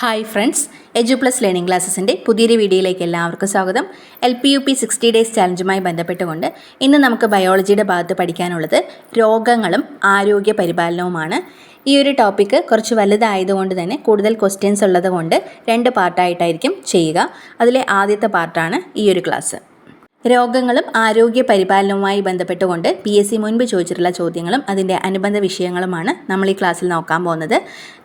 Hi friends edu plus learning ക്ലാസ്സസിന്റെ പുതിയൊരു വീഡിയോയിലേക്ക് എല്ലാവർക്കും സ്വാഗതം. L P U P sixty days ചാലഞ്ചുമായി ബന്ധപ്പെട്ടുകൊണ്ട് ഇന്ന് നമുക്ക് ബയോളജിയുടെ ഭാഗത്ത് പഠിക്കാനുള്ളത് രോഗങ്ങളും ആരോഗ്യ പരിപാലനവുമാണ്. ഈ ഒരു ടോപ്പിക്ക് കുറച്ച് വലുതായതുകൊണ്ട് തന്നെ കൂടുതൽ ക്വസ്റ്റ്യൻസ് ഉള്ളത് കൊണ്ട് രണ്ട് പാർട്ടായിട്ടായിരിക്കും ചെയ്യുക. അതിലെ ആദ്യത്തെ പാർട്ടാണ് ഈ ഒരു ക്ലാസ് രോഗങ്ങളും ആരോഗ്യ പരിപാലനവുമായി ബന്ധപ്പെട്ടുകൊണ്ട് പി എസ് സി മുൻപ് ചോദിച്ചിട്ടുള്ള ചോദ്യങ്ങളും അതിന്റെ അനുബന്ധ വിഷയങ്ങളുമാണ് നമ്മൾ ഈ ക്ലാസ്സിൽ നോക്കാൻ പോകുന്നത്.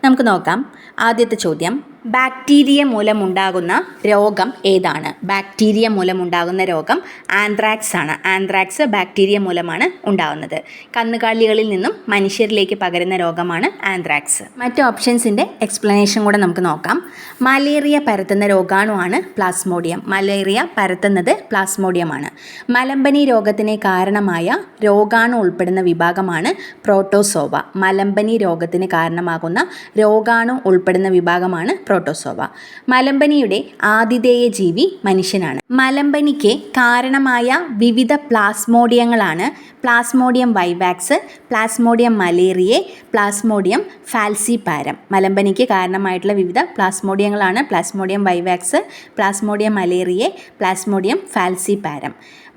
നമുക്ക് നോക്കാം. ആദ്യത്തെ ചോദ്യം. ബാക്ടീരിയ മൂലമുണ്ടാകുന്ന രോഗം ഏതാണ്? ബാക്ടീരിയ മൂലമുണ്ടാകുന്ന രോഗം ആന്ത്രാക്സ് ആണ്. ആന്ത്രാക്സ് ബാക്ടീരിയ മൂലമാണ് ഉണ്ടാകുന്നത്. കന്നുകാലികളിൽ നിന്നും മനുഷ്യരിലേക്ക് പകരുന്ന രോഗമാണ് ആന്ത്രാക്സ് മറ്റ് ഓപ്ഷൻസിന്റെ എക്സ്പ്ലനേഷൻ കൂടെ നമുക്ക് നോക്കാം. മലേറിയ പരത്തുന്ന രോഗാണുവാണ് പ്ലാസ്മോഡിയം മലേറിയ പരത്തുന്നത് പ്ലാസ്മോഡിയമാണ് മലമ്പനി രോഗത്തിന് കാരണമായ രോഗാണു ഉൾപ്പെടുന്ന വിഭാഗമാണ് പ്രോട്ടോസോവ. മലമ്പനി രോഗത്തിന് കാരണമാകുന്ന രോഗാണു ഉൾപ്പെടുന്ന വിഭാഗമാണ് പ്രോട്ടോസോവ. മലമ്പനിയുടെ ആതിഥേയ ജീവി മനുഷ്യനാണ്. മലമ്പനിക്ക് കാരണമായ വിവിധ പ്ലാസ്മോഡിയങ്ങളാണ്. Plasmodium vivax plasmodium malaria plasmodium falciparum. മലമ്പനിക്ക് കാരണമായിട്ടുള്ള വിവിധ പ്ലാസ്മോഡിയങ്ങളാണ്. Plasmodium vivax plasmodium malaria plasmodium falciparum.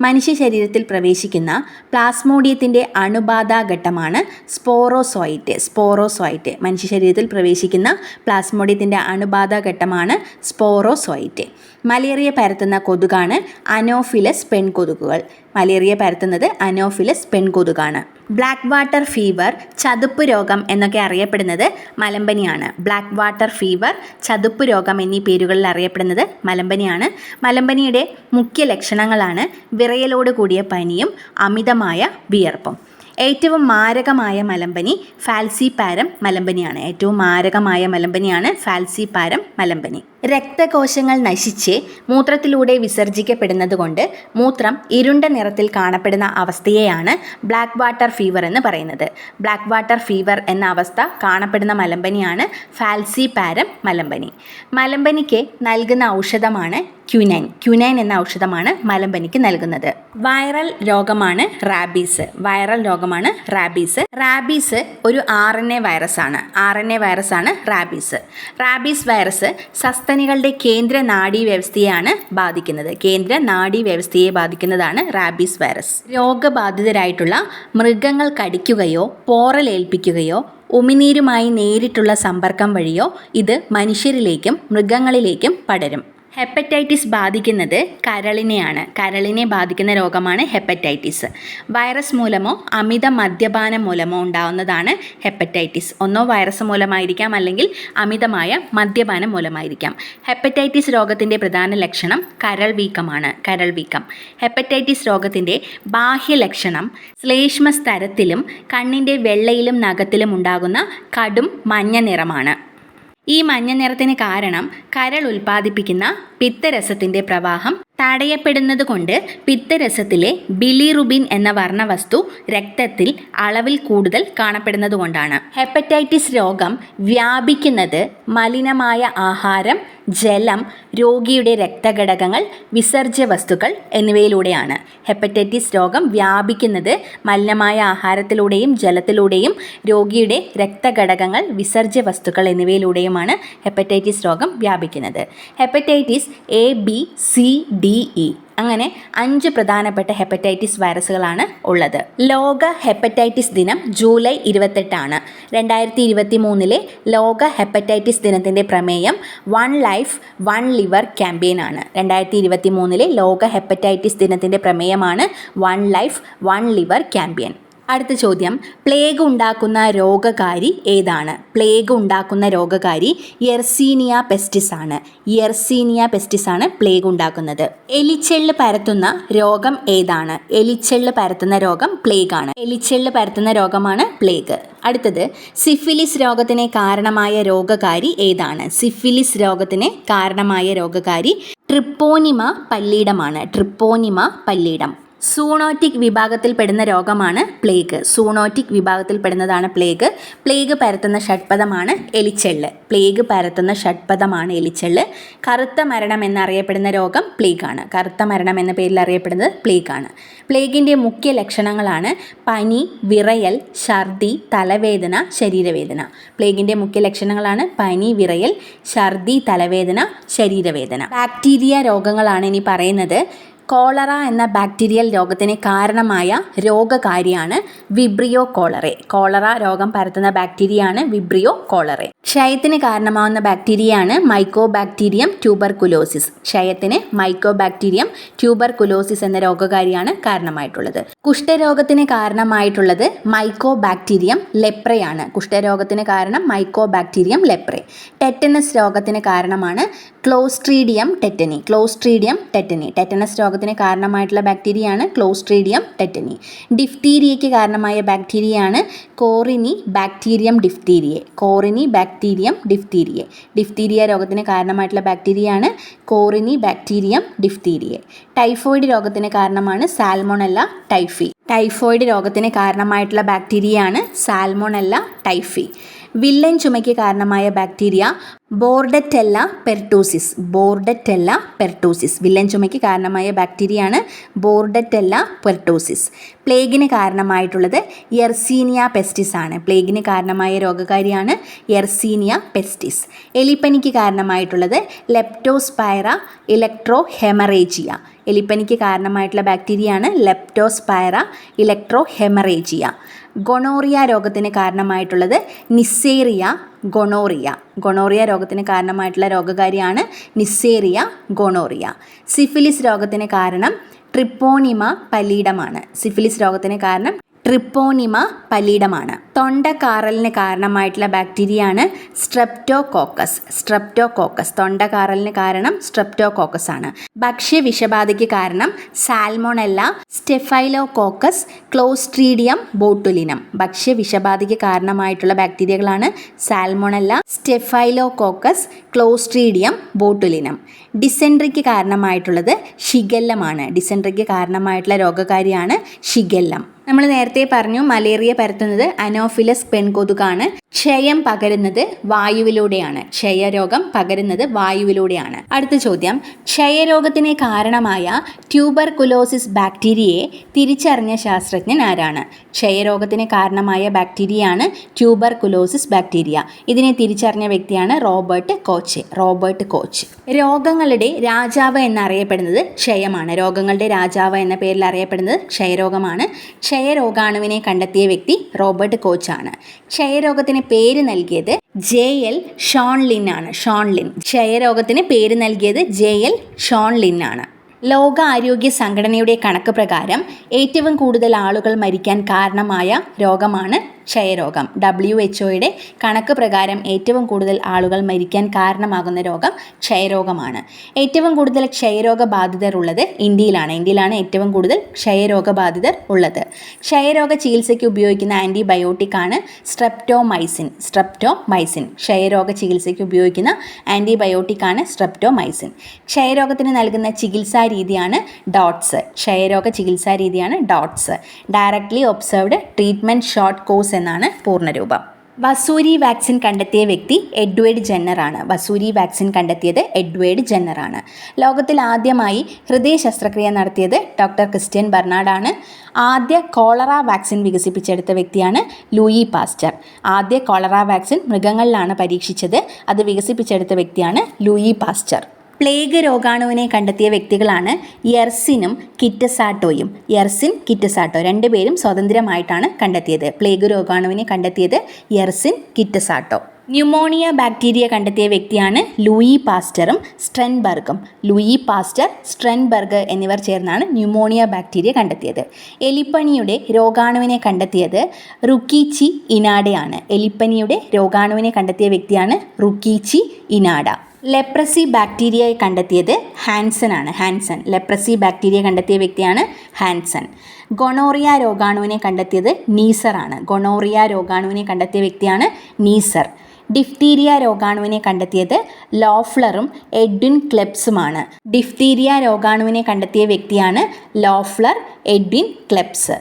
മനുഷ്യ ശരീരത്തിൽ പ്രവേശിക്കുന്ന പ്ലാസ്മോഡിയത്തിന്റെ അണുബാധ ഘട്ടമാണ് സ്പോറോസോയിറ്റ്. സ്പോറോസോയിറ്റ്. മനുഷ്യ ശരീരത്തിൽ പ്രവേശിക്കുന്ന പ്ലാസ്മോഡിയത്തിന്റെ അണുബാധ ഘട്ടമാണ് സ്പോറോസോയിറ്റ്. മലേറിയ പരത്തുന്ന കൊതുകാണ് അനോഫിലസ് പെൺകൊതുകുകൾ. മലേറിയ പരത്തുന്നത് അനോഫിലസ് പെൺകൊതുകാണ്. ബ്ലാക്ക് വാട്ടർ ഫീവർ ചതുപ്പ് രോഗം എന്നൊക്കെ അറിയപ്പെടുന്നത് മലമ്പനിയാണ്. ബ്ലാക്ക് വാട്ടർ ഫീവർ ചതുപ്പ് രോഗം എന്നീ പേരുകളിൽ അറിയപ്പെടുന്നത് മലമ്പനിയാണ്. മലമ്പനിയുടെ മുഖ്യ ലക്ഷണങ്ങളാണ് വിറയലോട് കൂടിയ പനിയും അമിതമായ വിയർപ്പും. ഏറ്റവും മാരകമായ മലമ്പനി ഫാൽസി പാരം മലമ്പനിയാണ്. ഏറ്റവും മാരകമായ മലമ്പനിയാണ് ഫാൽസി പാരം മലമ്പനി. രക്തകോശങ്ങൾ നശിച്ച് മൂത്രത്തിലൂടെ വിസർജിക്കപ്പെടുന്നത് കൊണ്ട് മൂത്രം ഇരുണ്ട നിറത്തിൽ കാണപ്പെടുന്ന അവസ്ഥയെയാണ് ബ്ലാക്ക് വാട്ടർ ഫീവർ എന്ന് പറയുന്നത്. ബ്ലാക്ക് വാട്ടർ ഫീവർ എന്ന അവസ്ഥ കാണപ്പെടുന്ന മലമ്പനിയാണ് ഫാൽസി പാരം മലമ്പനി. മലമ്പനിക്ക് നൽകുന്ന ഔഷധമാണ് ക്യുനൈൻ. ക്യുനൈൻ എന്ന ഔഷധമാണ് മലമ്പനിക്ക് നൽകുന്നത്. വൈറൽ രോഗമാണ് റാബീസ്. വൈറൽ രോഗമാണ് റാബീസ്. റാബീസ് ഒരു ആർ എൻ എ വൈറസ് ആണ് ആർ എൻ എ വൈറസ് ആണ് റാബീസ്. റാബീസ് വൈറസ് സസ്തനികളുടെ കേന്ദ്ര നാഡീ വ്യവസ്ഥയാണ് ബാധിക്കുന്നത്. കേന്ദ്ര നാഡീ വ്യവസ്ഥയെ ബാധിക്കുന്നതാണ് റാബീസ് വൈറസ്. രോഗബാധിതരായിട്ടുള്ള മൃഗങ്ങൾ കടിക്കുകയോ പോറലേൽപ്പിക്കുകയോ ഉമിനീരുമായി നേരിട്ടുള്ള സമ്പർക്കം വഴിയോ ഇത് മനുഷ്യരിലേക്കും മൃഗങ്ങളിലേക്കും പടരും. ഹെപ്പറ്റൈറ്റിസ് ബാധിക്കുന്നത് കരളിനെയാണ്. കരളിനെ ബാധിക്കുന്ന രോഗമാണ് ഹെപ്പറ്റൈറ്റിസ്. വൈറസ് മൂലമോ അമിത മദ്യപാനം മൂലമോ ഉണ്ടാകുന്നതാണ് ഹെപ്പറ്റൈറ്റിസ്. ഒന്നോ വൈറസ് മൂലമായിരിക്കാം അല്ലെങ്കിൽ അമിതമായ മദ്യപാനം മൂലമായിരിക്കാം. ഹെപ്പറ്റൈറ്റിസ് രോഗത്തിന്റെ പ്രധാന ലക്ഷണം കരൾ വീക്കമാണ്. കരൾ വീക്കം. ഹെപ്പറ്റൈറ്റിസ് രോഗത്തിന്റെ ബാഹ്യ ലക്ഷണം ശ്ലേഷ്മ സ്തരത്തിലും കണ്ണിന്റെ വെള്ളയിലും നഖത്തിലും ഉണ്ടാകുന്ന കടും മഞ്ഞ നിറമാണ്. ഈ മഞ്ഞ നിറത്തിന് കാരണം കരൾ ഉൽപ്പാദിപ്പിക്കുന്ന പിത്തരസത്തിന്റെ പ്രവാഹം തടയപ്പെടുന്നത് കൊണ്ട് പിത്തരസത്തിലെ ബിലിറുബിൻ എന്ന വർണവസ്തു രക്തത്തിൽ അളവിൽ കൂടുതൽ കാണപ്പെടുന്നത് കൊണ്ടാണ് ഹെപ്പറ്റൈറ്റിസ് രോഗം വ്യാപിക്കുന്നത് മലിനമായ ആഹാരം ജലം രോഗിയുടെ രക്തഘടകങ്ങൾ വിസർജ്യ വസ്തുക്കൾ എന്നിവയിലൂടെയാണ്. ഹെപ്പറ്റൈറ്റിസ് രോഗം വ്യാപിക്കുന്നത് മലിനമായ ആഹാരത്തിലൂടെയും ജലത്തിലൂടെയും രോഗിയുടെ രക്തഘടകങ്ങൾ വിസർജ്യ വസ്തുക്കൾ എന്നിവയിലൂടെയുമാണ് ഹെപ്പറ്റൈറ്റിസ് രോഗം വ്യാപിക്കുന്നത്. Hepatitis A B C D E അങ്ങനെ അഞ്ച് പ്രധാനപ്പെട്ട ഹെപ്പറ്റൈറ്റിസ് വൈറസുകളാണ് ഉള്ളത്. ലോക ഹെപ്പറ്റൈറ്റിസ് ദിനം ജൂലൈ ഇരുപത്തെട്ടാണ്. രണ്ടായിരത്തി ഇരുപത്തി മൂന്നിലെ ലോക ഹെപ്പറ്റൈറ്റിസ് ദിനത്തിന്റെ പ്രമേയം one life one liver campaign ആണ്. രണ്ടായിരത്തി ഇരുപത്തി മൂന്നിലെ ലോക ഹെപ്പറ്റൈറ്റിസ് ദിനത്തിന്റെ പ്രമേയമാണ് one life one liver campaign. അടുത്ത ചോദ്യം. പ്ലേഗ് ഉണ്ടാക്കുന്ന രോഗകാരി ഏതാണ്? പ്ലേഗ് ഉണ്ടാക്കുന്ന രോഗകാരി യെർസീനിയ പെസ്റ്റിസ് ആണ്. യെർസീനിയ പെസ്റ്റിസ് ആണ് പ്ലേഗ് ഉണ്ടാക്കുന്നത് എലിച്ചെള്ള് പരത്തുന്ന രോഗം ഏതാണ്? എലിച്ചെള്ള് പരത്തുന്ന രോഗം പ്ലേഗ് ആണ് എലിച്ചെള്ള് പരത്തുന്ന രോഗമാണ് പ്ലേഗ്. അടുത്തത്. സിഫിലിസ് രോഗത്തിന് കാരണമായ രോഗകാരി ഏതാണ്? സിഫിലിസ് രോഗത്തിന് കാരണമായ രോഗകാരി ട്രിപ്പോനിമ പല്ലീടമാണ്. ട്രിപ്പോനിമ പല്ലീഡം സൂണോറ്റിക് വിഭാഗത്തിൽപ്പെടുന്ന രോഗമാണ് പ്ലേഗ്. സൂണോറ്റിക് വിഭാഗത്തിൽപ്പെടുന്നതാണ് പ്ലേഗ്. പ്ലേഗ് പരത്തുന്ന ഷഡ്പഥമാണ് എലിച്ചെള്ള്. പ്ലേഗ് പരത്തുന്ന ഷഡ്പഥമാണ് എലിച്ചെള്ള്. കറുത്ത മരണം എന്നറിയപ്പെടുന്ന രോഗം പ്ലേഗാണ്. കറുത്ത മരണം എന്ന പേരിൽ അറിയപ്പെടുന്നത് പ്ലേഗ് ആണ് പ്ലേഗിന്റെ മുഖ്യ ലക്ഷണങ്ങളാണ് പനി വിറയൽ ഛർദി തലവേദന ശരീരവേദന. പ്ലേഗിന്റെ മുഖ്യ ലക്ഷണങ്ങളാണ് പനി വിറയൽ ഛർദി തലവേദന ശരീരവേദന. ബാക്ടീരിയ രോഗങ്ങളാണ് ഇനി പറയുന്നത്. കോളറ എന്ന ബാക്ടീരിയൽ രോഗത്തിന് കാരണമായ രോഗകാരിയാണ് വിബ്രിയോ കോളറെ. കോളറ രോഗം പരത്തുന്ന ബാക്ടീരിയയാണ് വിബ്രിയോ കോളറെ. ക്ഷയത്തിന് കാരണമാവുന്ന ബാക്ടീരിയയാണ് മൈക്കോ ബാക്ടീരിയം ട്യൂബർകുലോസിസ്. ക്ഷയത്തിന് മൈക്കോ ബാക്ടീരിയം ട്യൂബർകുലോസിസ് എന്ന രോഗകാരിയാണ് കാരണമായിട്ടുള്ളത്. കുഷ്ഠരോഗത്തിന് കാരണമായിട്ടുള്ളത് മൈക്കോ ബാക്ടീരിയം ലെപ്രയാണ്. കുഷ്ഠരോഗത്തിന് കാരണം മൈക്കോ ബാക്ടീരിയം ലെപ്രെ. ടെറ്റനസ് രോഗത്തിന് കാരണമാണ് clostridium tetani. Clostridium tetani. Tetanus രോഗത്തിന് കാരണമായിട്ടുള്ള ബാക്ടീരിയയാണ് ക്ലോസ്ട്രീഡിയം ടെറ്റനി. ഡിഫ്തീരിയയ്ക്ക് കാരണമായ ബാക്ടീരിയയാണ് corynebacterium diphtheriae. Corynebacterium diphtheriae. Diphtheria രോഗത്തിന് കാരണമായിട്ടുള്ള ബാക്ടീരിയയാണ് കോറിനി ബാക്ടീരിയം ഡിഫ്തീരിയെ. ടൈഫോയിഡ് രോഗത്തിന് കാരണമാണ് സാൽമോണല്ല ടൈഫി. ടൈഫോയിഡ് രോഗത്തിന് കാരണമായിട്ടുള്ള ബാക്ടീരിയയാണ് സാൽമോണല്ല ടൈഫി. വില്ലൻ ചുമയ്ക്ക് കാരണമായ bacteria bordetella pertussis. Bordetella pertussis. Villain ചുമയ്ക്ക് കാരണമായ ബാക്ടീരിയയാണ് ബോർഡറ്റെല്ല പെർട്ടൂസിസ്. പ്ലേഗിന് കാരണമായിട്ടുള്ളത് എർസീനിയ പെസ്റ്റിസ് ആണ്. പ്ലേഗിന് കാരണമായ രോഗകാരിയാണ് എർസീനിയ പെസ്റ്റിസ്. എലിപ്പനിക്ക് കാരണമായിട്ടുള്ളത് ലെപ്റ്റോസ്പൈറ ഇലക്ട്രോ ഹെമറേജിയ എലിപ്പനിക്ക് കാരണമായിട്ടുള്ള ബാക്ടീരിയയാണ് ലെപ്റ്റോസ്പൈറ ഇലക്ട്രോ ഹെമറേജിയ ഗൊണോറിയ രോഗത്തിന് കാരണമായിട്ടുള്ളത് നിസ്സേറിയ ഗൊണോറിയ. ഗൊണോറിയ രോഗത്തിന് കാരണമായിട്ടുള്ള രോഗകാരിയാണ് നിസ്സേറിയ ഗൊണോറിയ. സിഫിലിസ് രോഗത്തിന് കാരണം ട്രിപ്പോണിമ പലീഡമാണ്. സിഫിലിസ് രോഗത്തിന് കാരണം ട്രിപ്പോണിമ പലീഡമാണ്. തൊണ്ടക്കാറലിന് കാരണമായിട്ടുള്ള ബാക്ടീരിയയാണ് സ്ട്രെപ്റ്റോകോക്കസ്. സ്ട്രെപ്റ്റോകോക്കസ് തൊണ്ടക്കാറലിന് കാരണം സ്ട്രെപ്റ്റോകോക്കസ് ആണ്. ഭക്ഷ്യ വിഷബാധയ്ക്ക് കാരണം സാൽമോണല്ല സ്റ്റെഫൈലോകോക്കസ് ക്ലോസ്ട്രീഡിയം ബോട്ടുലിനം. ഭക്ഷ്യ വിഷബാധയ്ക്ക് കാരണമായിട്ടുള്ള ബാക്ടീരിയകളാണ് സാൽമോണല്ല സ്റ്റെഫൈലോകോക്കസ് ക്ലോസ്ട്രീഡിയം ബോട്ടുലിനം. ഡിസെൻട്രിക്ക് കാരണമായിട്ടുള്ളത് ഷിഗല്ലമാണ് ഡിസെൻട്രിക്ക് കാരണമായിട്ടുള്ള രോഗകാരിയാണ് ഷിഗല്ലം. നമ്മൾ നേരത്തെ പറഞ്ഞു മലേറിയ പരത്തുന്നത് അനോഫിലസ് പെൺകൊതുകാണ്. ക്ഷയം പകരുന്നത് വായുവിലൂടെയാണ്. ക്ഷയരോഗം പകരുന്നത് വായുവിലൂടെയാണ്. അടുത്ത ചോദ്യം. ക്ഷയരോഗത്തിന് കാരണമായ ട്യൂബർ കുലോസിസ് ബാക്ടീരിയയെ തിരിച്ചറിഞ്ഞ ശാസ്ത്രജ്ഞൻ ആരാണ്? ക്ഷയരോഗത്തിന് കാരണമായ ബാക്ടീരിയയാണ് ട്യൂബർ കുലോസിസ് ബാക്ടീരിയ. ഇതിനെ തിരിച്ചറിഞ്ഞ വ്യക്തിയാണ് റോബർട്ട് കോച്ച്. Robert coach. രോഗങ്ങളുടെ രാജാവ് എന്നറിയപ്പെടുന്നത് ക്ഷയമാണ്. രോഗങ്ങളുടെ രാജാവ് എന്ന പേരിൽ അറിയപ്പെടുന്നത് ക്ഷയരോഗമാണ്. ക്ഷയരോഗാണുവിനെ കണ്ടെത്തിയ വ്യക്തി റോബർട്ട് കോച്ചാണ്. ക്ഷയരോഗത്തിന് പേര് നൽകിയത് ജെ എൽ ഷോൺലിൻ ആണ്. ഷോൺലിൻ. ക്ഷയരോഗത്തിന് പേര് നൽകിയത് ജെ എൽ ഷോൺലിൻ ആണ്. ലോക ആരോഗ്യ സംഘടനയുടെ കണക്ക് പ്രകാരം ഏറ്റവും കൂടുതൽ ആളുകൾ മരിക്കാൻ കാരണമായ രോഗമാണ് ക്ഷയരോഗം. ഡബ്ല്യു എച്ച് ഒയുടെ കണക്ക് പ്രകാരം ഏറ്റവും കൂടുതൽ ആളുകൾ മരിക്കാൻ കാരണമാകുന്ന രോഗം ക്ഷയരോഗമാണ്. ഏറ്റവും കൂടുതൽ ക്ഷയരോഗ ബാധിതർ ഉള്ളത് ഇന്ത്യയിലാണ്. ഇന്ത്യയിലാണ് ഏറ്റവും കൂടുതൽ ക്ഷയരോഗ ബാധിതർ ഉള്ളത്. ക്ഷയരോഗ ചികിത്സയ്ക്ക് ഉപയോഗിക്കുന്ന ആന്റിബയോട്ടിക് ആണ് സ്ട്രെപ്റ്റോമൈസിൻ. സ്ട്രെപ്റ്റോമൈസിൻ. ക്ഷയരോഗ ചികിത്സയ്ക്ക് ഉപയോഗിക്കുന്ന ആന്റിബയോട്ടിക് ആണ് സ്ട്രെപ്റ്റോമൈസിൻ. ക്ഷയരോഗത്തിന് നൽകുന്ന ചികിത്സാ രീതിയാണ് ഡോട്ട്സ്. ക്ഷയരോഗ ചികിത്സാ രീതിയാണ് DOTS. Directly observed treatment short course എന്നാണ് പൂർണരൂപം. വസൂരി വാക്സിൻ കണ്ടെത്തിയ വ്യക്തി എഡ്വേർഡ് ജെന്നറാണ് വസൂരി വാക്സിൻ കണ്ടെത്തിയത് എഡ്വേർഡ് ജെന്നറാണ് ലോകത്തിൽ ആദ്യമായി ഹൃദയ ശസ്ത്രക്രിയ നടത്തിയത് ഡോക്ടർ ക്രിസ്ത്യൻ ബർണാഡാണ് ആദ്യ കോളറ വാക്സിൻ വികസിപ്പിച്ചെടുത്ത വ്യക്തിയാണ് ലൂയി പാസ്റ്റർ. ആദ്യ കോളറ വാക്സിൻ മൃഗങ്ങളിലാണ് പരീക്ഷിച്ചത്. അത് വികസിപ്പിച്ചെടുത്ത വ്യക്തിയാണ് ലൂയി പാസ്റ്റർ. പ്ലേഗ് രോഗാണുവിനെ കണ്ടെത്തിയ വ്യക്തികളാണ് യർസിനും കിറ്റസാട്ടോയും. യർസിൻ കിറ്റസാട്ടോ രണ്ടുപേരും സ്വതന്ത്രമായിട്ടാണ് കണ്ടെത്തിയത്. പ്ലേഗ് രോഗാണുവിനെ കണ്ടെത്തിയത് യർസിൻ കിറ്റസാട്ടോ. ന്യൂമോണിയ ബാക്ടീരിയ കണ്ടെത്തിയ വ്യക്തിയാണ് ലൂയി പാസ്റ്ററും സ്ട്രെൻബർഗും. ലൂയി പാസ്റ്റർ സ്ട്രെൻബർഗ് എന്നിവർ ചേർന്നാണ് ന്യൂമോണിയ ബാക്ടീരിയ കണ്ടെത്തിയത്. എലിപ്പനിയുടെ രോഗാണുവിനെ കണ്ടെത്തിയത് റുക്കീച്ചി ഇനാഡയാണ്. എലിപ്പനിയുടെ രോഗാണുവിനെ കണ്ടെത്തിയ വ്യക്തിയാണ് റുക്കീച്ചി ഇനാഡ. ലെപ്രസി ബാക്ടീരിയയെ കണ്ടെത്തിയത് ഹാൻസൺ ആണ്. ഹാൻസൺ. ലെപ്രസി ബാക്ടീരിയ കണ്ടെത്തിയ വ്യക്തിയാണ് ഹാൻസൺ. ഗൊണോറിയ രോഗാണുവിനെ കണ്ടെത്തിയത് നീസർ ആണ്. ഗൊണോറിയ രോഗാണുവിനെ കണ്ടെത്തിയ വ്യക്തിയാണ് നീസർ. ഡിഫ്തീരിയ രോഗാണുവിനെ കണ്ടെത്തിയത് ലോഫ്ലറും എഡ്വിൻ ക്ലെപ്സുമാണ് ഡിഫ്തീരിയ രോഗാണുവിനെ കണ്ടെത്തിയ വ്യക്തിയാണ് Loeffler Edwin Klebs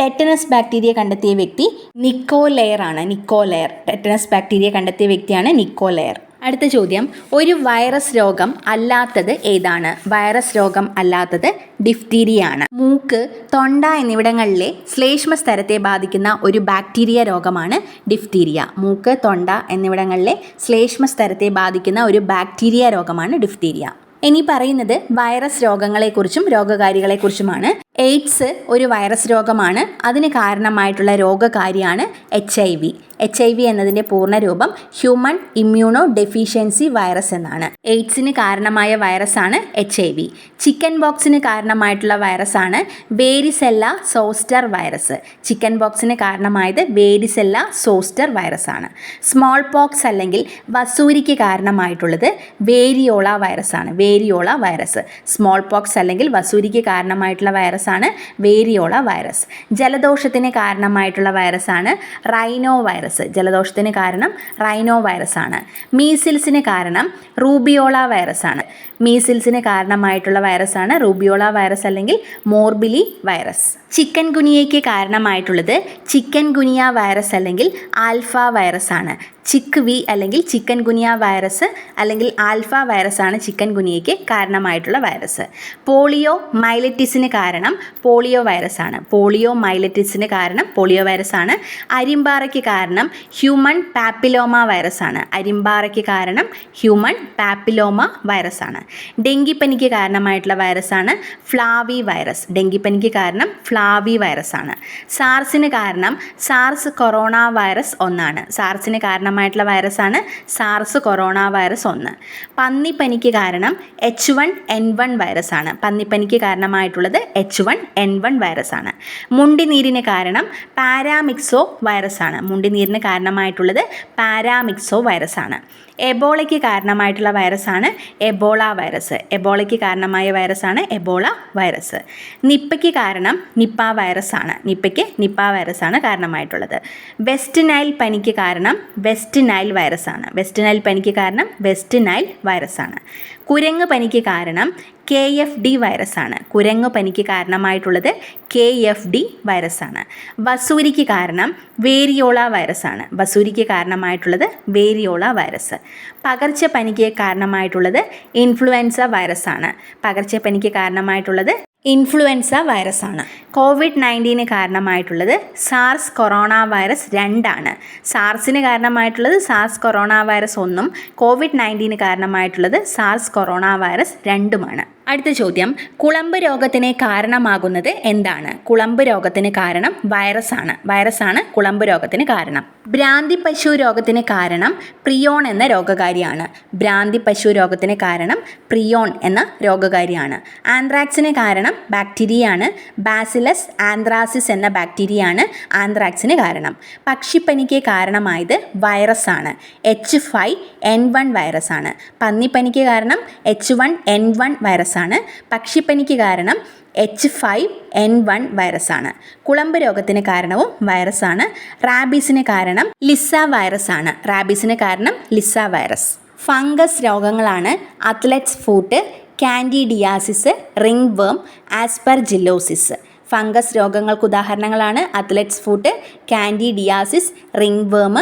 tetanus bacteria കണ്ടെത്തിയ വ്യക്തി നിക്കോലെയർ ആണ്. നിക്കോലെയർ ടെറ്റനസ് ബാക്ടീരിയ കണ്ടെത്തിയ വ്യക്തിയാണ് നിക്കോലെയർ അടുത്ത ചോദ്യം. ഒരു വൈറസ് രോഗം അല്ലാത്തത് ഏതാണ്? വൈറസ് രോഗം അല്ലാത്തത് ഡിഫ്തീരിയ ആണ് മൂക്ക് തൊണ്ട എന്നിവിടങ്ങളിലെ ശ്ലേഷ്മ സ്ഥലത്തെ ബാധിക്കുന്ന ഒരു ബാക്ടീരിയ രോഗമാണ് ഡിഫ്തീരിയ. മൂക്ക് തൊണ്ട എന്നിവിടങ്ങളിലെ ശ്ലേഷ്മ സ്ഥലത്തെ ബാധിക്കുന്ന ഒരു ബാക്ടീരിയ രോഗമാണ് ഡിഫ്തീരിയ. ഇനി പറയുന്നത് വൈറസ് രോഗങ്ങളെക്കുറിച്ചും രോഗകാരികളെക്കുറിച്ചുമാണ്. എയ്ഡ്സ് ഒരു വൈറസ് രോഗമാണ്. അതിന് കാരണമായിട്ടുള്ള രോഗകാരിയാണ് H I V. H I V എന്നതിന്റെ പൂർണരൂപം ഹ്യൂമൺ ഇമ്മ്യൂണോ ഡെഫിഷ്യൻസി വൈറസ് എന്നാണ് എയ്ഡ്സിന് കാരണമായ വൈറസാണ് എച്ച് ഐ വി ചിക്കൻ ബോക്സിന് കാരണമായിട്ടുള്ള വൈറസാണ് വേരിസെല്ല സോസ്റ്റർ വൈറസ് ചിക്കൻ ബോക്സിന് കാരണമായത് വേരിസെല്ല സോസ്റ്റർ വൈറസാണ് സ്മോൾ പോക്സ് അല്ലെങ്കിൽ വസൂരിക്ക് കാരണമായിട്ടുള്ളത് വേരിയോള വൈറസാണ് വേരിയോള വൈറസ് സ്മോൾ പോക്സ് അല്ലെങ്കിൽ വസൂരിക്ക് കാരണമായിട്ടുള്ള വൈറസാണ് വേരിയോള വൈറസ് ജലദോഷത്തിന് കാരണമായിട്ടുള്ള വൈറസാണ് റൈനോ വൈറസ് ജലദോഷത്തിന് കാരണം റൈനോ വൈറസ് ആണ്. മീസിൽസിന് കാരണം റൂബിയോള വൈറസ് ആണ്. മീസിൽസിന് കാരണമായിട്ടുള്ള വൈറസ് ആണ് റൂബിയോള വൈറസ് അല്ലെങ്കിൽ മോർബിലി വൈറസ് ചിക്കൻ ഗുനിയയ്ക്ക് കാരണമായിട്ടുള്ളത് ചിക്കൻ ഗുനിയ വൈറസ് അല്ലെങ്കിൽ ആൽഫ വൈറസ് ആണ്. ചിക്ക് വി അല്ലെങ്കിൽ ചിക്കൻ ഗുനിയ വൈറസ് അല്ലെങ്കിൽ ആൽഫ വൈറസ് ആണ് ചിക്കൻ ഗുനിയയ്ക്ക് കാരണമായിട്ടുള്ള വൈറസ്. പോളിയോ മൈലറ്റിസിന് കാരണം പോളിയോ വൈറസ് ആണ് പോളിയോ മൈലറ്റിസിന് കാരണം പോളിയോ വൈറസ് ആണ് അരിമ്പാറയ്ക്ക് കാരണം ഹ്യൂമൺ പാപ്പിലോമ ആണ് അരിമ്പാറയ്ക്ക് കാരണം ഹ്യൂമൺ പാപ്പിലോമ വൈറസ് ആണ് ഡെങ്കിപ്പനിക്ക് കാരണമായിട്ടുള്ള ആണ് ഫ്ലാവി വൈറസ്. ഡെങ്കിപ്പനിക്ക് കാരണം ഫ്ലാവി വൈറസ് ആണ് സാർസിന് കാരണം സാർസ് കൊറോണ വൈറസ് ഒന്നാണ്. സാർസിന് കാരണമായിട്ടുള്ള വൈറസാണ് സാർസ് കൊറോണ വൈറസ് ഒന്ന്. പന്നിപ്പനിക്ക് കാരണം എച്ച് വൺ എൻ വൺ വൈറസാണ്. പന്നിപ്പനിക്ക് കാരണമായിട്ടുള്ളത് എച്ച് വൺ എൻ വൺ വൈറസാണ്. മുണ്ടിനീരിന് കാരണം പാരാമിക്സോ വൈറസാണ്. മുണ്ടിനീരിന് കാരണമായിട്ടുള്ളത് പാരാമിക്സോ വൈറസാണ്. എബോളയ്ക്ക് കാരണമായിട്ടുള്ള വൈറസാണ് എബോള വൈറസ്. എബോളയ്ക്ക് കാരണമായ വൈറസാണ് എബോള വൈറസ്. നിപ്പയ്ക്ക് കാരണം നിപ്പ വൈറസാണ്. നിപ്പയ്ക്ക് നിപ്പ വൈറസാണ് കാരണമായിട്ടുള്ളത്. വെസ്റ്റ് നൈൽ പനിക്ക് കാരണം വെസ്റ്റ് നൈൽ വൈറസാണ്. വെസ്റ്റ് നൈൽ പനിക്ക് കാരണം വെസ്റ്റ് നൈൽ വൈറസാണ്. കുരങ്ങ് പനിക്ക് കാരണം കെ എഫ് ഡി വൈറസാണ്. കുരങ്ങ് പനിക്ക് കാരണമായിട്ടുള്ളത് കെ എഫ് ഡി വൈറസാണ്. വസൂരിക്ക് കാരണം വേരിയോള വൈറസാണ്. വസൂരിക്ക് കാരണമായിട്ടുള്ളത് വേരിയോള വൈറസ്. പകർച്ചപ്പനിക്ക് കാരണമായിട്ടുള്ളത് ഇൻഫ്ലുവൻസ വൈറസാണ്. പകർച്ചപ്പനിക്ക് കാരണമായിട്ടുള്ളത് ഇൻഫ്ലുവൻസ വൈറസ് ആണ് കോവിഡ് നയന്റീന് കാരണമായിട്ടുള്ളത് സാർസ് കൊറോണ വൈറസ് രണ്ടാണ്. സാർസിന് കാരണമായിട്ടുള്ളത് സാർസ് കൊറോണ വൈറസ് ഒന്നും കോവിഡ് നയന്റീന് കാരണമായിട്ടുള്ളത് സാർസ് കൊറോണ വൈറസ് രണ്ടുമാണ്. അടുത്ത ചോദ്യം. കുളമ്പ് രോഗത്തിന് കാരണമാകുന്നത് എന്താണ്? കുളമ്പ് രോഗത്തിന് കാരണം വൈറസാണ്. വൈറസാണ് കുളമ്പ് രോഗത്തിന് കാരണം. ഭ്രാന്തി പശു രോഗത്തിന് കാരണം പ്രിയോൺ എന്ന രോഗകാരിയാണ്. ഭ്രാന്തി പശു രോഗത്തിന് കാരണം പ്രിയോൺ എന്ന രോഗകാരിയാണ്. ആന്ത്രാക്സിന് കാരണം ബാക്ടീരിയയാണ്. ബാസിലസ് ആന്ത്രാസിസ് എന്ന ബാക്ടീരിയയാണ് ആന്ത്രാക്സിന് കാരണം. പക്ഷിപ്പനിക്ക് കാരണമായത് വൈറസാണ്. എച്ച് ഫൈവ് എൻ വൺ വൈറസാണ്. പന്നിപ്പനിക്ക് കാരണം എച്ച് വൺ എൻ വൺ വൈറസാണ്. പക്ഷിപ്പനിക്ക് കാരണം എച്ച് ഫൈവ് എൻ വൺ വൈറസാണ്. കുളമ്പ് രോഗത്തിന് കാരണവും വൈറസാണ്. റാബീസിന് കാരണം ലിസ വൈറസാണ്. റാബീസിന് കാരണം ലിസ വൈറസ്. ഫംഗസ് രോഗങ്ങളാണ് athlete's foot candidiasis ringworm aspergillosis fungus രോഗങ്ങൾക്ക് ഉദാഹരണങ്ങളാണ് athletes foot candidiasis ringworm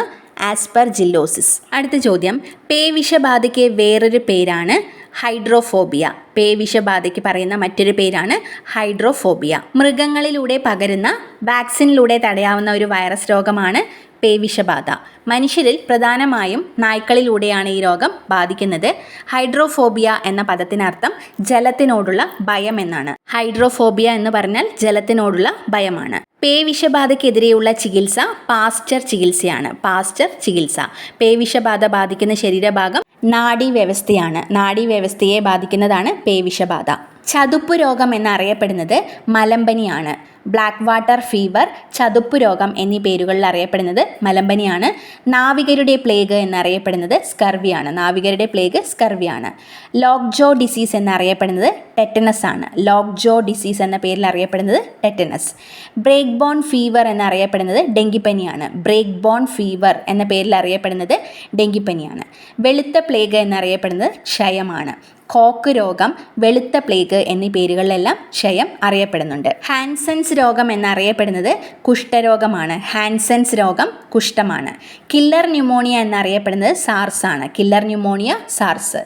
ആസ്പെർജില്ലോസിസ് അടുത്ത ചോദ്യം. പേവിഷബാധയ്ക്ക് വേറൊരു പേരാണ് ഹൈഡ്രോഫോബിയ. പേവിഷബാധയ്ക്ക് പറയുന്ന മറ്റൊരു പേരാണ് ഹൈഡ്രോഫോബിയ. മൃഗങ്ങളിലൂടെ പകരുന്ന വാക്സിനിലൂടെ തടയാവുന്ന ഒരു വൈറസ് രോഗമാണ് പേവിഷബാധ മനുഷ്യരിൽ പ്രധാനമായും നായ്ക്കളിലൂടെയാണ് ഈ രോഗം ബാധിക്കുന്നത്. ഹൈഡ്രോഫോബിയ എന്ന പദത്തിനർത്ഥം ജലത്തിനോടുള്ള ഭയം എന്നാണ്. ഹൈഡ്രോഫോബിയ എന്ന് പറഞ്ഞാൽ ജലത്തിനോടുള്ള ഭയമാണ്. പേവിഷബാധയ്ക്കെതിരെയുള്ള ചികിത്സ പാസ്റ്റർ ചികിത്സയാണ്. പാസ്റ്റർ ചികിത്സ. പേവിഷബാധ ബാധിക്കുന്ന ശരീരഭാഗം നാഡീവ്യവസ്ഥയാണ് നാഡീവ്യവസ്ഥയെ ബാധിക്കുന്നതാണ് പേവിഷബാധ ചതുപ്പ് രോഗം എന്നറിയപ്പെടുന്നത് മലമ്പനിയാണ്. ബ്ലാക്ക് വാട്ടർ ഫീവർ ചതുപ്പ് രോഗം എന്നീ പേരുകളിൽ അറിയപ്പെടുന്നത് മലമ്പനിയാണ്. നാവികരുടെ പ്ലേഗ് എന്നറിയപ്പെടുന്നത് സ്കർവിയാണ് നാവികരുടെ പ്ലേഗ് സ്കർവിയാണ് ലോക്ജോ ഡിസീസ് എന്നറിയപ്പെടുന്നത് ടെറ്റനസ് ആണ്. ലോക്ജോ ഡിസീസ് എന്ന പേരിൽ അറിയപ്പെടുന്നത് ടെറ്റനസ് ബ്രേക്ക് ബോൺ ഫീവർ എന്നറിയപ്പെടുന്നത് ഡെങ്കിപ്പനിയാണ്. ബ്രേക്ക് ബോൺ ഫീവർ എന്ന പേരിൽ അറിയപ്പെടുന്നത് ഡെങ്കിപ്പനിയാണ്. വെളുത്ത പ്ലേഗ് എന്നറിയപ്പെടുന്നത് ക്ഷയമാണ്. കോക്ക് രോഗം വെളുത്ത പ്ലേഗ് എന്നീ പേരുകളിലെല്ലാം ക്ഷയം അറിയപ്പെടുന്നുണ്ട്. ഹാൻസൻസ് രോഗം എന്നറിയപ്പെടുന്നത് കുഷ്ഠരോഗമാണ് ഹാൻസൻസ് രോഗം കുഷ്ഠമാണ്. കില്ലർ ന്യൂമോണിയ എന്നറിയപ്പെടുന്നത് സാർസ് ആണ് killer pneumonia SARS.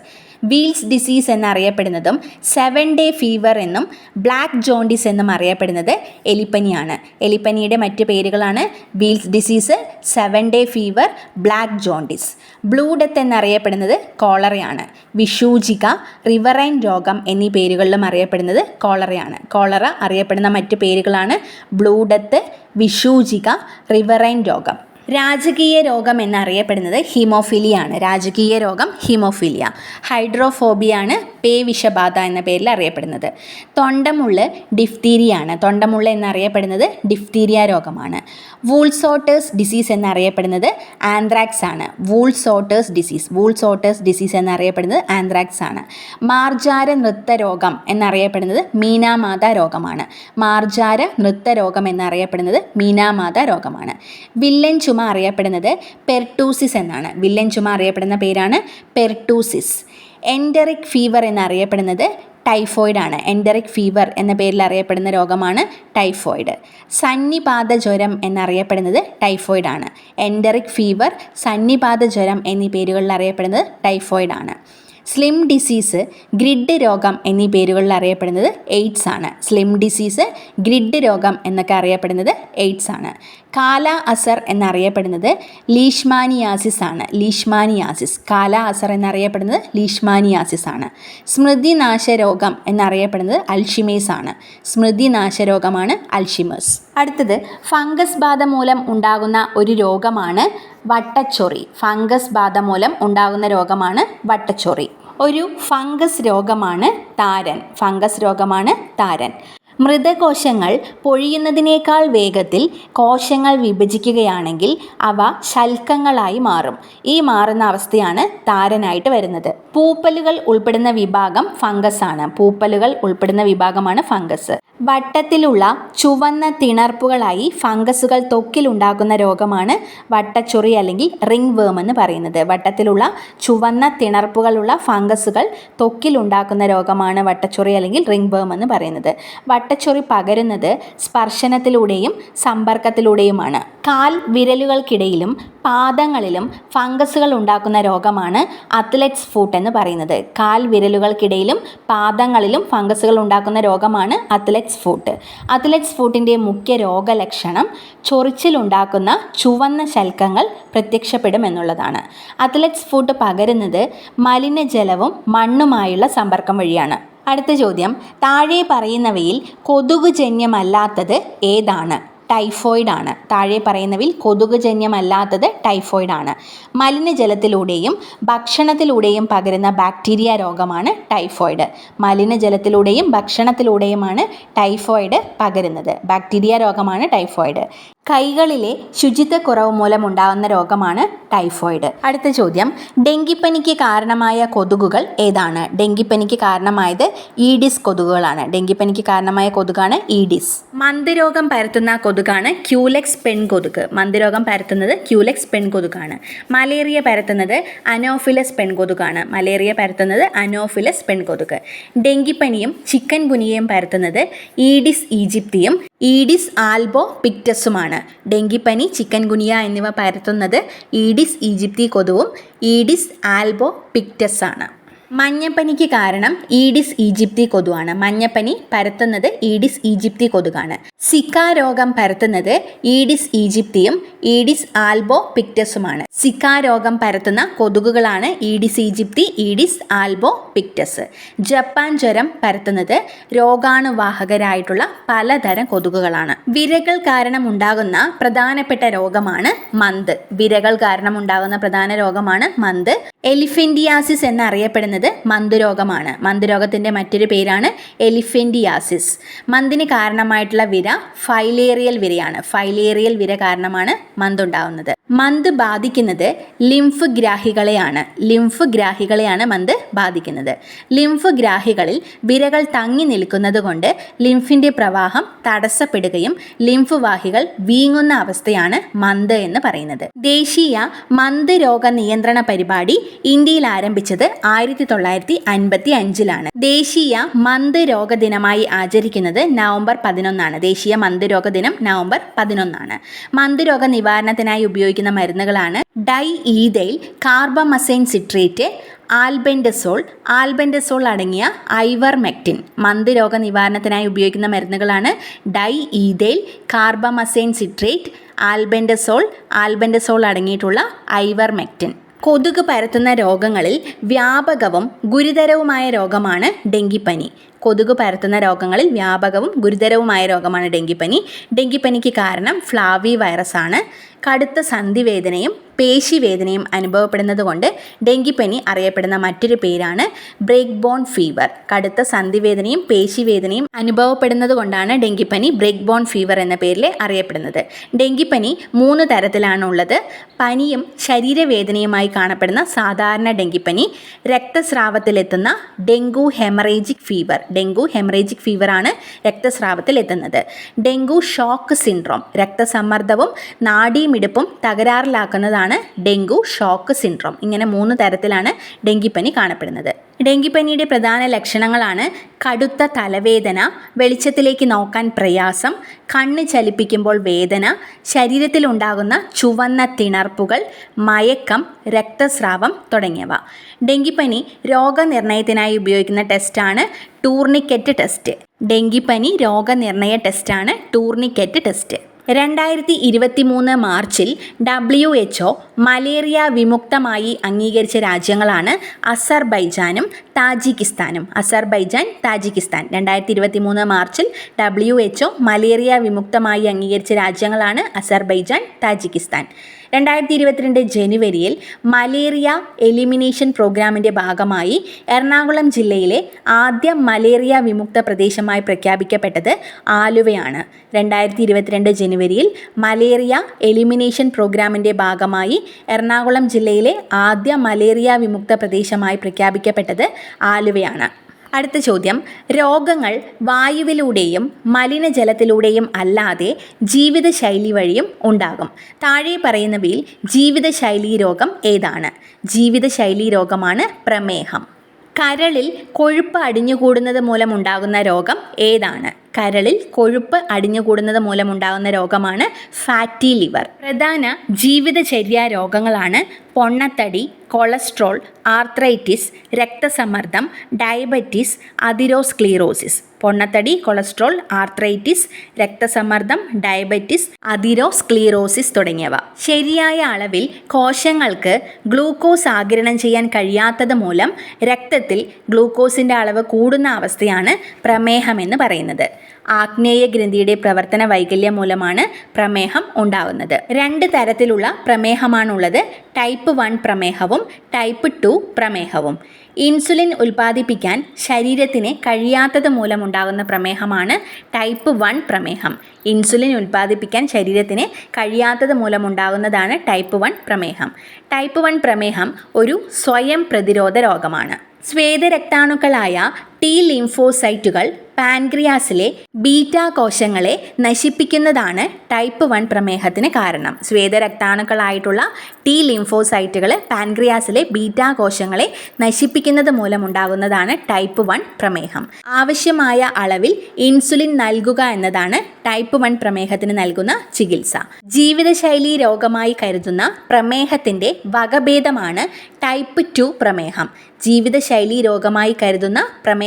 Weil's disease എന്നറിയപ്പെടുന്നതും seven day fever എന്നും ബ്ലാക്ക് ജോണ്ടിസ് എന്നും അറിയപ്പെടുന്നത് എലിപ്പനിയാണ്. എലിപ്പനിയുടെ മറ്റ് പേരുകളാണ് Weil's disease seven day fever black jaundice blue death എന്നറിയപ്പെടുന്നത് കോളറയാണ്. വിഷൂജിക റിവറൈൻ രോഗം എന്നീ പേരുകളിലും അറിയപ്പെടുന്നത് കോളറയാണ്. കോളറ അറിയപ്പെടുന്ന മറ്റ് പേരുകളാണ് ബ്ലൂ ഡെത്ത് വിഷൂജിക റിവറൈൻ രോഗം. രാജകീയ രോഗം എന്നറിയപ്പെടുന്നത് ഹീമോഫീലിയാണ്. രാജകീയ രോഗം ഹീമോഫിലിയ. ഹൈഡ്രോഫോബിയാണ് പേ വിഷബാധ എന്ന പേരിൽ അറിയപ്പെടുന്നത്. തൊണ്ടമുള്ള് ഡിഫ്തീരിയാണ്. തൊണ്ടമുള്ള എന്നറിയപ്പെടുന്നത് ഡിഫ്തീരിയ രോഗമാണ്. വൂൾസോട്ടേഴ്സ് ഡിസീസ് എന്നറിയപ്പെടുന്നത് ആന്ത്രാക്സ് ആണ്. Woolsorters disease. വൂൾസോട്ടേഴ്സ് ഡിസീസ് എന്നറിയപ്പെടുന്നത് ആന്ത്രാക്സ് ആണ്. മാർജാര നൃത്ത രോഗം എന്നറിയപ്പെടുന്നത് മീനാമാത രോഗമാണ്. മാർജാര നൃത്ത രോഗം എന്നറിയപ്പെടുന്നത് മീനാമാത രോഗമാണ്. വില്ലൻ ചുമ അറിയപ്പെടുന്നത് പെർട്ടൂസിസ് എന്നാണ്. വില്ലൻ ചുമ അറിയപ്പെടുന്ന പേരാണ് പെർട്ടൂസിസ്. എൻഡറിക് ഫീവർ എന്നറിയപ്പെടുന്നത് ടൈഫോയിഡ് ആണ്. എൻഡറിക് ഫീവർ എന്ന പേരിൽ അറിയപ്പെടുന്ന രോഗമാണ് ടൈഫോയിഡ് സന്നിപാത ജ്വരം എന്നറിയപ്പെടുന്നത് ടൈഫോയിഡ് ആണ്. എൻഡറിക് ഫീവർ സന്നിപാത ജ്വരം എന്നീ പേരുകളിൽ അറിയപ്പെടുന്നത് ടൈഫോയിഡ് ആണ്. സ്ലിം ഡിസീസ് ഗ്രിഡ് രോഗം എന്നീ പേരുകളിൽ അറിയപ്പെടുന്നത് എയ്ഡ്സ് ആണ്. സ്ലിം ഡിസീസ് ഗ്രിഡ് രോഗം എന്നൊക്കെ അറിയപ്പെടുന്നത് എയ്ഡ്സ് ആണ്. കാല അസർ എന്നറിയപ്പെടുന്നത് ലീഷ്മാനിയാസിസ് ആണ്. ലീഷ്മാനിയാസിസ്. കാല അസർ എന്നറിയപ്പെടുന്നത് ലീഷ്മാനിയാസിസ് ആണ് സ്മൃതിനാശരോഗം എന്നറിയപ്പെടുന്നത് അൽഷിമേസ് ആണ്. സ്മൃതിനാശരോഗമാണ് അൽഷിമേഴ്സ്. അടുത്തത് ഫംഗസ് ബാധ മൂലം ഉണ്ടാകുന്ന ഒരു രോഗമാണ് വട്ടച്ചൊറി. ഫംഗസ് ബാധ മൂലം ഉണ്ടാകുന്ന രോഗമാണ് വട്ടച്ചൊറി. ഒരു ഫംഗസ് രോഗമാണ് താരൻ. ഫംഗസ് രോഗമാണ് താരൻ. മൃതകോശങ്ങൾ പൊഴിയുന്നതിനേക്കാൾ വേഗത്തിൽ കോശങ്ങൾ വിഭജിക്കുകയാണെങ്കിൽ അവ ശൽക്കങ്ങളായി മാറും. ഈ മാറുന്ന അവസ്ഥയാണ് താരനായിട്ട് വരുന്നത്. പൂപ്പലുകൾ ഉൾപ്പെടുന്ന വിഭാഗം ഫംഗസ് ആണ് പൂപ്പലുകൾ ഉൾപ്പെടുന്ന വിഭാഗമാണ് ഫംഗസ്. വട്ടത്തിലുള്ള ചുവന്ന തിണർപ്പുകളായി ഫംഗസുകൾ തൊക്കിലുണ്ടാകുന്ന രോഗമാണ് വട്ടച്ചൊറി അല്ലെങ്കിൽ റിംഗ് വേം എന്ന് പറയുന്നത്. വട്ടത്തിലുള്ള ചുവന്ന തിണർപ്പുകളുള്ള ഫംഗസുകൾ ത്വക്കിലുണ്ടാക്കുന്ന രോഗമാണ് വട്ടച്ചൊറി അല്ലെങ്കിൽ റിംഗ് വേം എന്ന് പറയുന്നത്. വട്ടച്ചൊറി പകരുന്നത് സ്പർശനത്തിലൂടെയും സമ്പർക്കത്തിലൂടെയുമാണ്. കാൽ വിരലുകൾക്കിടയിലും പാദങ്ങളിലും ഫംഗസുകൾ ഉണ്ടാക്കുന്ന രോഗമാണ് അത്ലറ്റ്സ് ഫൂട്ട് എന്ന് പറയുന്നത്. കാൽ വിരലുകൾക്കിടയിലും പാദങ്ങളിലും ഫംഗസുകൾ ഉണ്ടാക്കുന്ന രോഗമാണ് അത്ലറ്റ്സ് ഫൂട്ട് അത്ലറ്റ്സ് ഫൂട്ടിന്റെ മുഖ്യ രോഗലക്ഷണം ചൊറിച്ചിലുണ്ടാക്കുന്ന ചുവന്ന ശൽക്കങ്ങൾ പ്രത്യക്ഷപ്പെടുമെന്നുള്ളതാണ് അത്ലറ്റ്സ് ഫൂട്ട് പകരുന്നത് മലിനജലവും മണ്ണുമായുള്ള സമ്പർക്കം വഴിയാണ്. അടുത്ത ചോദ്യം താഴെ പറയുന്നവയിൽ കൊതുകുജന്യമല്ലാത്തത് ഏതാണ്? ടൈഫോയിഡ് ആണ് താഴെ പറയുന്നവയിൽ കൊതുകുജന്യമല്ലാത്തത് ടൈഫോയിഡ് ആണ് മലിനജലത്തിലൂടെയും ഭക്ഷണത്തിലൂടെയും പകരുന്ന ബാക്ടീരിയ രോഗമാണ് ടൈഫോയിഡ്. മലിനജലത്തിലൂടെയും ഭക്ഷണത്തിലൂടെയുമാണ് ടൈഫോയിഡ് പകരുന്നത്. ബാക്ടീരിയ രോഗമാണ് ടൈഫോയിഡ്. കൈകളിലെ ശുചിത്വക്കുറവ് മൂലമുണ്ടാകുന്ന രോഗമാണ് ടൈഫോയിഡ്. അടുത്ത ചോദ്യം. ഡെങ്കിപ്പനിക്ക് കാരണമായ കൊതുകുകൾ ഏതാണ്? ഡെങ്കിപ്പനിക്ക് കാരണമായത് ഈഡിസ് കൊതുകുകളാണ്. ഡെങ്കിപ്പനിക്ക് കാരണമായ കൊതുകാണ് ഈഡിസ്. മന്ദരോഗം പരത്തുന്ന കൊതുകാണ് ക്യൂലെക്സ് പെൺകൊതുക് മന്ദരോഗം പരത്തുന്നത് ക്യൂലെക്സ് പെൺകൊതുകാണ് മലേറിയ പരത്തുന്നത് അനോഫിലസ് പെൺകൊതുകാണ് മലേറിയ പരത്തുന്നത് അനോഫിലസ് പെൺകൊതുക് ഡെങ്കിപ്പനിയും ചിക്കൻ ഗുനിയയും പരത്തുന്നത് ഈഡിസ് ഈജിപ്തിയും ഈഡിസ് ആൽബോ പിക്റ്റസുമാണ് ഡെങ്കിപ്പനി ചിക്കൻ ഗുനിയ എന്നിവ പരത്തുന്നത് ഈഡിസ് ഈജിപ്തി കൊതുവും ഈഡിസ് ആൽബോ പിക്റ്റസ് ആണ് മഞ്ഞപ്പനിക്ക് കാരണം ഈഡിസ് ഈജിപ്തി കൊതുവാണ് മഞ്ഞപ്പനി പരത്തുന്നത് ഈഡിസ് ഈജിപ്തി കൊതുകാണ്. സിക്ക രോഗം പരത്തുന്നത് ഈഡിസ് ഈജിപ്തിയും ഈഡിസ് ആൽബോ പിക്റ്റസുമാണ് സിക്ക രോഗം പരത്തുന്ന കൊതുകുകളാണ് aedes aegypti aedes albopictus Japan ജ്വരം പരത്തുന്നത് രോഗാണുവാഹകരായിട്ടുള്ള പലതരം കൊതുകുകളാണ്. വിരകൾ കാരണം ഉണ്ടാകുന്ന പ്രധാനപ്പെട്ട രോഗമാണ് മന്ത്. വിരകൾ കാരണം ഉണ്ടാകുന്ന പ്രധാന രോഗമാണ് മന്ത്. എലിഫെന്റിയാസിസ് എന്നറിയപ്പെടുന്നത് വരുന്നത് മന്ദരോഗമാണ്. മന്ദരോഗത്തിന്റെ മറ്റൊരു പേരാണ് എലിഫെന്റിയാസിസ് മന്തിന് കാരണമായിട്ടുള്ള വിര ഫൈലേറിയൽ വിരയാണ്. ഫൈലേറിയൽ വിര കാരണമാണ് മന്തുണ്ടാവുന്നത്. മന്ത് ബാധിക്കുന്നത് ലിംഫ് ഗ്രാഹികളെയാണ് ലിംഫ് ഗ്രാഹികളെയാണ് മന്ത് ബാധിക്കുന്നത്. ലിംഫ് ഗ്രാഹികളിൽ വിരകൾ തങ്ങി നിൽക്കുന്നത് കൊണ്ട് ലിംഫിന്റെ പ്രവാഹം തടസ്സപ്പെടുകയും ലിംഫ് വാഹികൾ വീങ്ങുന്ന അവസ്ഥയാണ് മന്ത് എന്ന് പറയുന്നത്. ദേശീയ മന്ത് രോഗ നിയന്ത്രണ പരിപാടി ഇന്ത്യയിൽ ആരംഭിച്ചത് ആയിരത്തി തൊള്ളായിരത്തി അൻപത്തി അഞ്ചിലാണ് ദേശീയ മന്ദരോഗ ദിനമായി ആചരിക്കുന്നത് നവംബർ പതിനൊന്നാണ്. ദേശീയ മന്ദരോഗ രോഗ ദിനം നവംബർ പതിനൊന്നാണ്. മന്ദരോഗ രോഗ നിവാരണത്തിനായി ഉപയോഗിക്കുന്ന മരുന്നുകളാണ് diethylcarbamazine citrate albendazole albendazole അടങ്ങിയ ഐവർമെക്റ്റിൻ. മെക്റ്റിൻ രോഗ നിവാരണത്തിനായി ഉപയോഗിക്കുന്ന മരുന്നുകളാണ് diethylcarbamazine citrate albendazole albendazole അടങ്ങിയിട്ടുള്ള ഐവർമെക്റ്റിൻ. കൊതുക് പരത്തുന്ന രോഗങ്ങളിൽ വ്യാപകവും ഗുരുതരവുമായ രോഗമാണ് ഡെങ്കിപ്പനി. കൊതുക് പരത്തുന്ന രോഗങ്ങളിൽ വ്യാപകവും ഗുരുതരവുമായ രോഗമാണ് ഡെങ്കിപ്പനി. ഡെങ്കിപ്പനിക്ക് കാരണം ഫ്ലാവി വൈറസ് ആണ് കടുത്ത സന്ധിവേദനയും പേശിവേദനയും അനുഭവപ്പെടുന്നത് കൊണ്ട് ഡെങ്കിപ്പനി അറിയപ്പെടുന്ന മറ്റൊരു പേരാണ് ബ്രേക്ക് ബോൺ ഫീവർ. കടുത്ത സന്ധിവേദനയും പേശിവേദനയും അനുഭവപ്പെടുന്നത് കൊണ്ടാണ് ഡെങ്കിപ്പനി ബ്രേക്ക് ബോൺ ഫീവർ എന്ന പേരിൽ അറിയപ്പെടുന്നത്. ഡെങ്കിപ്പനി മൂന്ന് തരത്തിലാണുള്ളത്. പനിയും ശരീരവേദനയുമായി കാണപ്പെടുന്ന സാധാരണ ഡെങ്കിപ്പനി രക്തസ്രാവത്തിലെത്തുന്ന dengue haemorrhagic fever. Dengue haemorrhagic ഫീവറാണ് രക്തസ്രാവത്തിൽ എത്തുന്നത്. ഡെങ്കു ഷോക്ക് സിൻഡ്രോം രക്തസമ്മർദ്ദവും നാഡീമിടിപ്പും തകരാറിലാക്കുന്നതാണ് ഡെങ്കു ഷോക്ക് സിൻഡ്രോം. ഇങ്ങനെ മൂന്ന് തരത്തിലാണ് ഡെങ്കിപ്പനി കാണപ്പെടുന്നത്. ഡെങ്കിപ്പനിയുടെ പ്രധാന ലക്ഷണങ്ങളാണ് കടുത്ത തലവേദന വെളിച്ചത്തിലേക്ക് നോക്കാൻ പ്രയാസം കണ്ണ് ചലിപ്പിക്കുമ്പോൾ വേദന ശരീരത്തിൽ ഉണ്ടാകുന്ന ചുവന്ന തിണർപ്പുകൾ മയക്കം രക്തസ്രാവം തുടങ്ങിയവ. ഡെങ്കിപ്പനി രോഗനിർണയത്തിനായി ഉപയോഗിക്കുന്ന ടെസ്റ്റാണ് ടൂർണിക്കറ്റ് ടെസ്റ്റ്. ഡെങ്കിപ്പനി രോഗനിർണയ ടെസ്റ്റാണ് ടൂർണിക്കറ്റ് ടെസ്റ്റ്. രണ്ടായിരത്തി ഇരുപത്തി മൂന്ന് മാർച്ചിൽ ഡബ്ല്യു എച്ച് മലേറിയ വിമുക്തമായി അംഗീകരിച്ച രാജ്യങ്ങളാണ് അസർബൈജാനും താജിക്കിസ്ഥാനും. Azerbaijan Tajikistan. രണ്ടായിരത്തി ഇരുപത്തി മൂന്ന് മാർച്ചിൽ ഡബ്ല്യു എച്ച് മലേറിയ വിമുക്തമായി അംഗീകരിച്ച രാജ്യങ്ങളാണ് അസർബൈജാൻ താജിക്കിസ്ഥാൻ. രണ്ടായിരത്തി ഇരുപത്തിരണ്ട് ജനുവരിയിൽ മലേറിയ എലിമിനേഷൻ പ്രോഗ്രാമിന്റെ ഭാഗമായി എറണാകുളം ജില്ലയിലെ ആദ്യ മലേറിയ വിമുക്ത പ്രദേശമായി പ്രഖ്യാപിക്കപ്പെട്ടത് ആലുവയാണ്. രണ്ടായിരത്തി ഇരുപത്തിരണ്ട് ജനുവരിയിൽ മലേറിയ എലിമിനേഷൻ പ്രോഗ്രാമിന്റെ ഭാഗമായി എറണാകുളം ജില്ലയിലെ ആദ്യ മലേറിയ വിമുക്ത പ്രദേശമായി പ്രഖ്യാപിക്കപ്പെട്ടത് ആലുവയാണ്. അടുത്ത ചോദ്യം. രോഗങ്ങൾ വായുവിലൂടെയും മലിനജലത്തിലൂടെയും അല്ലാതെ ജീവിതശൈലി വഴിയും ഉണ്ടാകും. താഴെ പറയുന്നവയിൽ ജീവിതശൈലി രോഗം ഏതാണ്? ജീവിതശൈലി രോഗമാണ് പ്രമേഹം. കരളിൽ കൊഴുപ്പ് അടിഞ്ഞുകൂടുന്നത് മൂലമുണ്ടാകുന്ന രോഗം ഏതാണ്? കരളിൽ കൊഴുപ്പ് അടിഞ്ഞുകൂടുന്നത് മൂലമുണ്ടാകുന്ന രോഗമാണ് ഫാറ്റി ലിവർ. പ്രധാന ജീവിതചര്യ രോഗങ്ങളാണ് പൊണ്ണത്തടി കൊളസ്ട്രോൾ ആർത്രൈറ്റിസ് രക്തസമ്മർദ്ദം ഡയബറ്റീസ് അതിരോസ്ക്ലീറോസിസ്. പൊണ്ണത്തടി കൊളസ്ട്രോൾ ആർത്രൈറ്റിസ് രക്തസമ്മർദ്ദം ഡയബറ്റിസ് അതിരോസ്ക്ലീറോസിസ് തുടങ്ങിയവ. ശരിയായ അളവിൽ കോശങ്ങൾക്ക് ഗ്ലൂക്കോസ് ആഗിരണം ചെയ്യാൻ കഴിയാത്തത് മൂലം രക്തത്തിൽ ഗ്ലൂക്കോസിന്റെ അളവ് കൂടുന്ന അവസ്ഥയാണ് പ്രമേഹമെന്ന് പറയുന്നത്. ആഗ്നേയ ഗ്രന്ഥിയുടെ പ്രവർത്തന വൈകല്യം മൂലമാണ് പ്രമേഹം ഉണ്ടാവുന്നത്. രണ്ട് തരത്തിലുള്ള പ്രമേഹമാണുള്ളത്. ടൈപ്പ് വൺ പ്രമേഹവും ടൈപ്പ് ടു പ്രമേഹവും. ഇൻസുലിൻ ഉൽപ്പാദിപ്പിക്കാൻ ശരീരത്തിന് കഴിയാത്തത് മൂലമുണ്ടാകുന്ന പ്രമേഹമാണ് ടൈപ്പ് വൺ പ്രമേഹം. ഇൻസുലിൻ ഉൽപ്പാദിപ്പിക്കാൻ ശരീരത്തിന് കഴിയാത്തത് മൂലമുണ്ടാകുന്നതാണ് ടൈപ്പ് വൺ പ്രമേഹം. ടൈപ്പ് വൺ പ്രമേഹം ഒരു സ്വയം പ്രതിരോധ രോഗമാണ്. ശ്വേതരക്താണുക്കളായ ടി ലിംഫോസൈറ്റുകൾ പാൻക്രിയാസിലെ ബീറ്റ കോശങ്ങളെ നശിപ്പിക്കുന്നതാണ് ടൈപ്പ് വൺ പ്രമേഹത്തിന് കാരണം. ശ്വേതരക്താണുക്കളായിട്ടുള്ള ടി ലിംഫോസൈറ്റുകൾ പാൻക്രിയാസിലെ ബീറ്റ കോശങ്ങളെ നശിപ്പിക്കുന്നത് മൂലമുണ്ടാകുന്നതാണ് ടൈപ്പ് വൺ പ്രമേഹം. ആവശ്യമായ അളവിൽ ഇൻസുലിൻ നൽകുക എന്നതാണ് ടൈപ്പ് വൺ പ്രമേഹത്തിന് നൽകുന്ന ചികിത്സ. ജീവിതശൈലി രോഗമായി കരുതുന്ന പ്രമേഹത്തിന്റെ വകഭേദമാണ് ടൈപ്പ് ടു പ്രമേഹം. ജീവിതശൈലി രോഗമായി കരുതുന്ന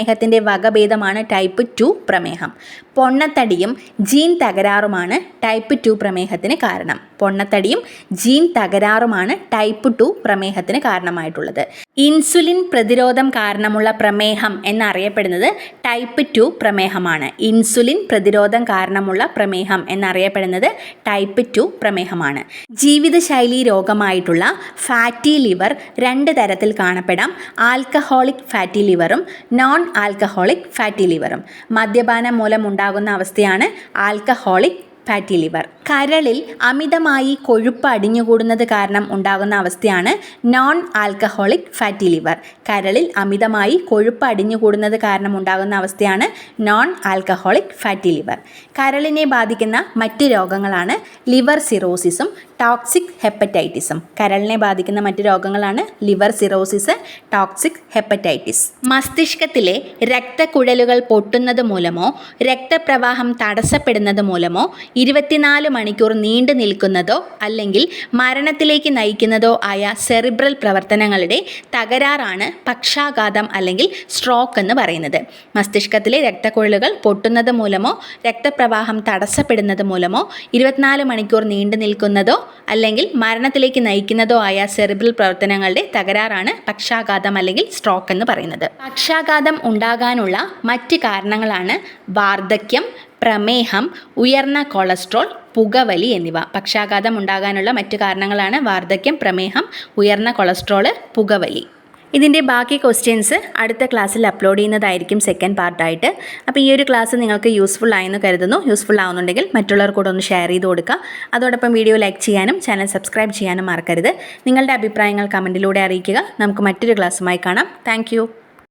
പ്രമേഹത്തിന്റെ വകഭേദമാണ് ടൈപ്പ് ടു പ്രമേഹം. പൊണ്ണത്തടിയും ജീൻ തകരാറുമാണ് ടൈപ്പ് ടു പ്രമേഹത്തിന് കാരണം. പൊണ്ണത്തടിയും ജീൻ തകരാറുമാണ് ടൈപ്പ് ടു പ്രമേഹത്തിന് കാരണമായിട്ടുള്ളത്. ഇൻസുലിൻ പ്രതിരോധം കാരണമുള്ള പ്രമേഹം എന്നറിയപ്പെടുന്നത് ടൈപ്പ് ടു പ്രമേഹമാണ്. ഇൻസുലിൻ പ്രതിരോധം കാരണമുള്ള പ്രമേഹം എന്നറിയപ്പെടുന്നത് ടൈപ്പ് ടു പ്രമേഹമാണ്. ജീവിതശൈലി രോഗമായിട്ടുള്ള ഫാറ്റി ലിവർ രണ്ട് തരത്തിൽ കാണപ്പെടാം. ആൽക്കഹോളിക് ഫാറ്റി ലിവറും നോൺ ആൽക്കഹോളിക് ഫാറ്റി ലിവറും മദ്യപാനം മൂലം ഉണ്ടാകുന്ന അവസ്ഥയാണ് ആൽക്കഹോളിക് ഫാറ്റി ലിവർ കരളിൽ അമിതമായി കൊഴുപ്പ് അടിഞ്ഞുകൂടുന്നത് കാരണം ഉണ്ടാകുന്ന അവസ്ഥയാണ് നോൺ ആൽക്കഹോളിക് ഫാറ്റി ലിവർ കരളിൽ അമിതമായി കൊഴുപ്പ് അടിഞ്ഞുകൂടുന്നത് കാരണം ഉണ്ടാകുന്ന അവസ്ഥയാണ് നോൺ ആൽക്കഹോളിക് ഫാറ്റി ലിവർ കരളിനെ ബാധിക്കുന്ന മറ്റ് രോഗങ്ങളാണ് ലിവർ സിറോസിസും ടോക്സിക് ഹെപ്പറ്റൈറ്റിസും കരളിനെ ബാധിക്കുന്ന മറ്റ് രോഗങ്ങളാണ് ലിവർ സിറോസിസ് ടോക്സിക് ഹെപ്പറ്റൈറ്റിസ് മസ്തിഷ്കത്തിലെ രക്തക്കുഴലുകൾ പൊട്ടുന്നത് മൂലമോ രക്തപ്രവാഹം തടസ്സപ്പെടുന്നത് മൂലമോ ഇരുപത്തിനാല് മണിക്കൂർ നീണ്ടു നിൽക്കുന്നതോ അല്ലെങ്കിൽ മരണത്തിലേക്ക് നയിക്കുന്നതോ ആയ സെറിബ്രൽ പ്രവർത്തനങ്ങളുടെ തകരാറാണ് പക്ഷാഘാതം അല്ലെങ്കിൽ സ്ട്രോക്ക് എന്ന് പറയുന്നത്. മസ്തിഷ്കത്തിലെ രക്തക്കുഴലുകൾ പൊട്ടുന്നത് മൂലമോ രക്തപ്രവാഹം തടസ്സപ്പെടുന്നത് മൂലമോ ഇരുപത്തിനാല് മണിക്കൂർ നീണ്ടു നിൽക്കുന്നതോ അല്ലെങ്കിൽ മരണത്തിലേക്ക് നയിക്കുന്നതോ ആയ സെറിബ്രൽ പ്രവർത്തനങ്ങളുടെ തകരാറാണ് പക്ഷാഘാതം അല്ലെങ്കിൽ സ്ട്രോക്ക് എന്ന് പറയുന്നത്. പക്ഷാഘാതം ഉണ്ടാകാനുള്ള മറ്റ് കാരണങ്ങളാണ് വാർദ്ധക്യം പ്രമേഹം ഉയർന്ന കൊളസ്ട്രോൾ പുകവലി എന്നിവ. പക്ഷാഘാതം ഉണ്ടാകാനുള്ള മറ്റു കാരണങ്ങളാണ് വാർദ്ധക്യം പ്രമേഹം ഉയർന്ന കൊളസ്ട്രോൾ പുകവലി. ഇതിന്റെ ബാക്കി ക്വസ്റ്റ്യൻസ് അടുത്ത ക്ലാസ്സിൽ അപ്ലോഡ് ചെയ്യുന്നതായിരിക്കും സെക്കൻഡ് പാർട്ടായിട്ട് അപ്പോൾ ഈ ഒരു ക്ലാസ് നിങ്ങൾക്ക് യൂസ്ഫുൾ ആയെന്ന് കരുതുന്നു. യൂസ്ഫുൾ ആവുന്നുണ്ടെങ്കിൽ മറ്റുള്ളവർ കൂടെ ഒന്ന് ഷെയർ ചെയ്ത് കൊടുക്കുക. അതോടൊപ്പം വീഡിയോ ലൈക്ക് ചെയ്യാനും ചാനൽ സബ്സ്ക്രൈബ് ചെയ്യാനും മറക്കരുത്. നിങ്ങളുടെ അഭിപ്രായങ്ങൾ കമന്റിലൂടെ അറിയിക്കുക. നമുക്ക് മറ്റൊരു ക്ലാസ്സുമായി കാണാം. താങ്ക്